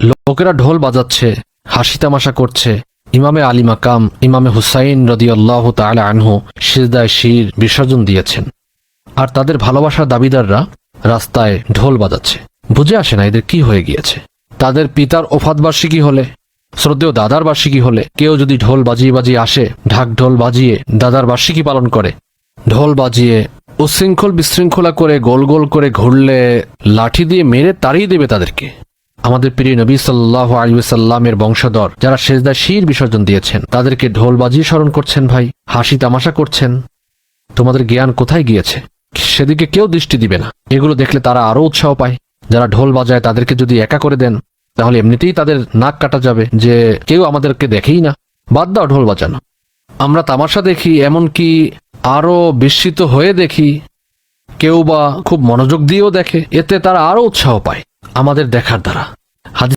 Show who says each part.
Speaker 1: লোকেরা ঢোল বাজাচ্ছে, হাসি তামাশা করছে। ইমামে আলী মাকাম, ইমামে হুসাইন রদিয়াল্লাহ তাআলা আনহু সিজদায় শির বিসর্জন দিয়েছেন। আর তাদের ভালোবাসার দাবিদাররা রাস্তায় ঢোল বাজাচ্ছে। বুঝে আসে না এদের কি হয়ে গিয়েছে। তাদের পিতার ওফাত বার্ষিকী হলে, শ্রদ্ধেয় দাদার বার্ষিকী হলে, কেউ যদি ঢোল বাজিয়ে বাজিয়ে আসে, ঢাক ঢোল বাজিয়ে দাদার বার্ষিকী পালন করে। ঢোল বাজিয়ে উশৃঙ্খল বিশৃঙ্খলা করে গোল গোল করে ঘুরলে, লাঠি দিয়ে মেরে তাড়িয়ে দেবে তাদেরকে। আমাদের প্রিয় নবী সাল্লাহ আলিউসাল্লামের বংশধর, যারা সেজদা শির বিসর্জন দিয়েছেন, তাদেরকে ঢোল বাজিয়ে স্মরণ করছেন ভাই, হাসি তামাশা করছেন। তোমাদের জ্ঞান কোথায় গিয়েছে? সেদিকে কেউ দৃষ্টি দিবে না। এগুলো দেখলে তারা আরও উৎসাহ পায়। যারা ঢোল বাজায় তাদেরকে যদি একা করে দেন, তাহলে এমনিতেই তাদের নাক কাটা যাবে যে কেউ আমাদেরকে দেখেই না। বাদ দাও ঢোল বাজানো। আমরা তামাশা দেখি, এমনকি আরও বিস্মিত হয়ে দেখি, কেউ বা খুব মনোযোগ দিয়েও দেখে। এতে তারা আরও উৎসাহ পায়। আমাদের দেখার দ্বারা।